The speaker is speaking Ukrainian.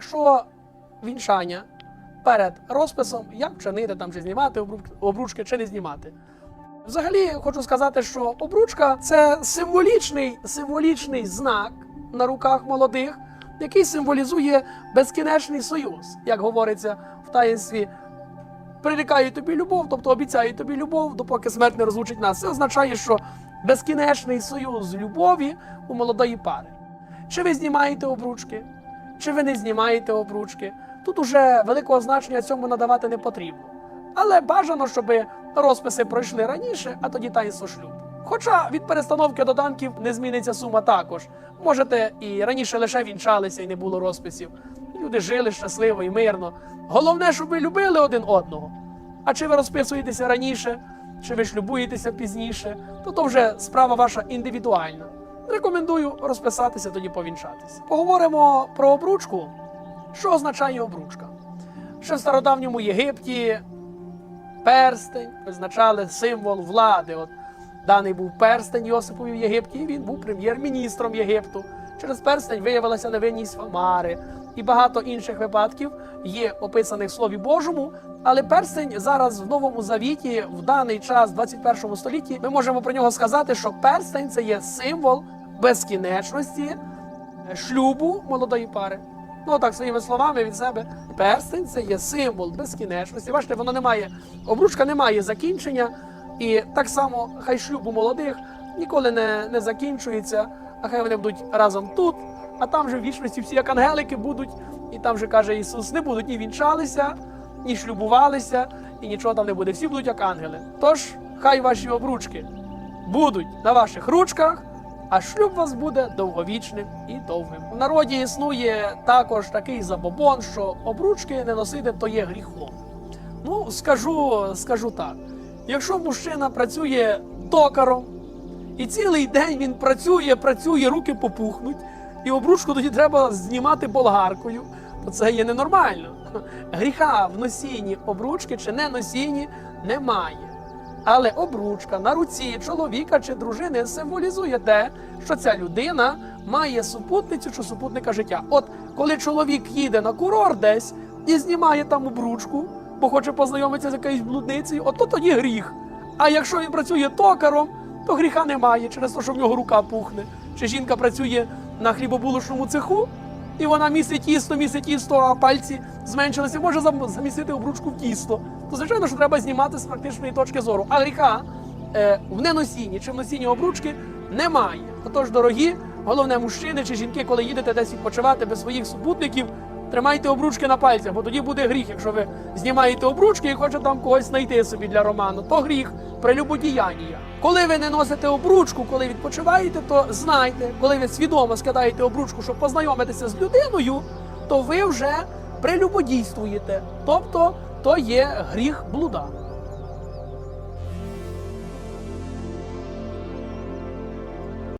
Якщо вінчання перед розписом, як вчинити там, чи знімати обручки, чи не знімати. Взагалі хочу сказати, що обручка це символічний, символічний знак на руках молодих, який символізує безкінечний союз, як говориться в таїнстві. Прирікаю тобі любов, тобто обіцяю тобі любов, допоки смерть не розлучить нас. Це означає, що безкінечний союз любові у молодої пари. Чи ви знімаєте обручки, чи ви не знімаєте обручки. Тут уже великого значення цьому надавати не потрібно. Але бажано, щоб розписи пройшли раніше, а тоді таїнство шлюб. Хоча від перестановки доданків не зміниться сума також. Можете і раніше лише вінчалися і не було розписів. Люди жили щасливо і мирно. Головне, щоб ви любили один одного. А чи ви розписуєтеся раніше, чи ви шлюбуєтеся пізніше, то то вже справа ваша індивідуальна. Рекомендую розписатися, тоді повінчатися. Поговоримо про обручку. Що означає обручка? Ще в стародавньому Єгипті перстень визначали символ влади. От даний був перстень Йосипові в Єгипті, і він був прем'єр-міністром Єгипту. Через перстень виявилася невинність Фамари. І багато інших випадків є описаних в Слові Божому. Але перстень зараз в Новому Завіті, в даний час, в 21 столітті, ми можемо про нього сказати, що перстень це є символ безкінечності е, шлюбу молодої пари. Ну так своїми словами від себе, перстень це є символ безкінечності. Бачите, воно не має, обручка не має закінчення, і так само хай шлюб у молодих ніколи не, не закінчується, а хай вони будуть разом тут, а там же в вічності всі як ангелики будуть, і там же каже Ісус, не будуть ні вінчалися, ні шлюбувалися, і нічого там не буде. Всі будуть як ангели. Тож, хай ваші обручки будуть на ваших ручках, а шлюб вас буде довговічним і довгим. В народі існує також такий забобон, що обручки не носити то є гріхом. Ну, скажу, скажу так: якщо мужчина працює токаром, і цілий день він працює, працює, руки попухнуть, і обручку тоді треба знімати болгаркою, то це є ненормально. Гріха в носінні обручки чи не носінні немає. Але обручка на руці чоловіка чи дружини символізує те, що ця людина має супутницю чи супутника життя. От коли чоловік їде на курорт десь і знімає там обручку, бо хоче познайомитися з якоюсь блудницею, от то тоді гріх. А якщо він працює токаром, то гріха немає через те, що в нього рука пухне. Чи жінка працює на хлібобулочному цеху, і вона місить тісто, місить тісто, а пальці зменшилися, може замістити обручку в тісто. То звичайно, що треба знімати з практичної точки зору. А гріха е, в неносінні чи в носінні обручки немає. Отож, дорогі, головне мужчини чи жінки, коли їдете десь відпочивати без своїх супутників, тримайте обручки на пальцях, бо тоді буде гріх. Якщо ви знімаєте обручки і хочете там когось знайти собі для роману, то гріх прелюбодіяння. Коли ви не носите обручку, коли відпочиваєте, то знайте, коли ви свідомо скидаєте обручку, щоб познайомитися з людиною, то ви вже прелюбодійствуєте. Тобто то є гріх блуда.